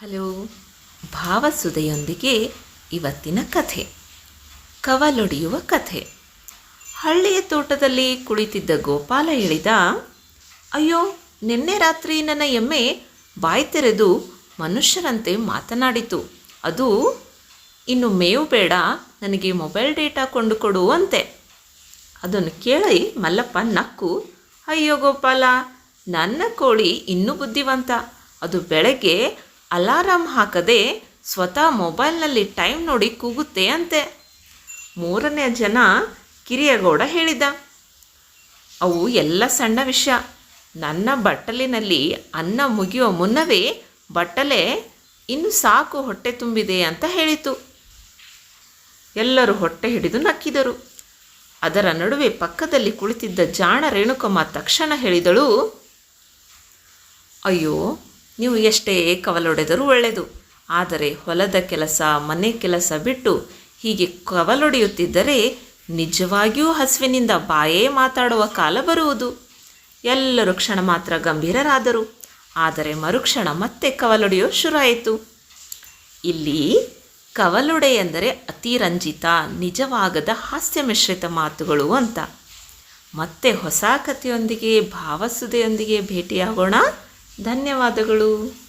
Hello. ಭಾವಸುದೆಯೊಂದಿಗೆ ಇವತ್ತಿನ ಕಥೆ. ಕವಲೊಡೆಯುವ ಕಥೆ. ಹಳ್ಳಿಯ ತೋಟದಲ್ಲಿ ಕುಳಿತಿದ್ದ ಗೋಪಾಲ ಹೇಳಿದ, ಅಯ್ಯೋ, ನಿನ್ನೆ ರಾತ್ರಿ ನನ್ನ ಎಮ್ಮೆ ಬಾಯಿ ತೆರೆದು ಮನುಷ್ಯರಂತೆ ಮಾತನಾಡಿತು. ಅದು, ಇನ್ನು ಮೇವು ಬೇಡ, ನನಗೆ ಮೊಬೈಲ್ ಡೇಟಾ ಕೊಂಡುಕೊಡು ಅಂತೆ. ಅದನ್ನು ಕೇಳಿ ಮಲ್ಲಪ್ಪ ನಕ್ಕು, ಅಯ್ಯೋ ಗೋಪಾಲ, ನನ್ನ ಕೋಳಿ ಇನ್ನೂ ಬುದ್ಧಿವಂತ. ಅದು ಬೆಳಗ್ಗೆ ಅಲಾರಾಮ್ ಹಾಕದೆ ಸ್ವತಃ ಮೊಬೈಲ್ನಲ್ಲಿ ಟೈಮ್ ನೋಡಿ ಕೂಗುತ್ತೆ ಅಂತೆ. ಮೂರನೇ ಜನ ಕಿರಿಯಗೌಡ ಹೇಳಿದ, ಅವು ಎಲ್ಲ ಸಣ್ಣ ವಿಷಯ. ನನ್ನ ಬಟ್ಟಲಿನಲ್ಲಿ ಅನ್ನ ಮುಗಿಯುವ ಮುನ್ನವೇ ಬಟ್ಟಲೆ ಇನ್ನು ಸಾಕು ಹೊಟ್ಟೆ ತುಂಬಿದೆ ಅಂತ ಹೇಳಿತು. ಎಲ್ಲರೂ ಹೊಟ್ಟೆ ಹಿಡಿದು ನಕ್ಕಿದರು. ಅದರ ನಡುವೆ ಪಕ್ಕದಲ್ಲಿ ಕುಳಿತಿದ್ದ ಜಾಣ ರೇಣುಕಮ್ಮ ತಕ್ಷಣ ಹೇಳಿದಳು, ಅಯ್ಯೋ ನೀವು ಎಷ್ಟೇ ಕವಲೊಡೆದರೂ ಒಳ್ಳೆಯದು. ಆದರೆ ಹೊಲದ ಕೆಲಸ, ಮನೆ ಕೆಲಸ ಬಿಟ್ಟು ಹೀಗೆ ಕವಲೊಡೆಯುತ್ತಿದ್ದರೆ ನಿಜವಾಗಿಯೂ ಹಸುವಿನಿಂದ ಬಾಯೇ ಮಾತಾಡುವ ಕಾಲ ಬರುವುದು. ಎಲ್ಲರೂ ಕ್ಷಣ ಮಾತ್ರ ಗಂಭೀರರಾದರು. ಆದರೆ ಮರುಕ್ಷಣ ಮತ್ತೆ ಕವಲೊಡೆಯೋ ಶುರುವಾಯಿತು. ಇಲ್ಲಿ ಕವಲೊಡೆ ಎಂದರೆ ಅತಿರಂಜಿತ ನಿಜವಾಗದ ಹಾಸ್ಯ ಮಿಶ್ರಿತ ಮಾತುಗಳು ಅಂತ. ಮತ್ತೆ ಹೊಸ ಕಥೆಯೊಂದಿಗೆ, ಭಾವಸುದೆಯೊಂದಿಗೆ ಭೇಟಿಯಾಗೋಣ. ಧನ್ಯವಾದಗಳು.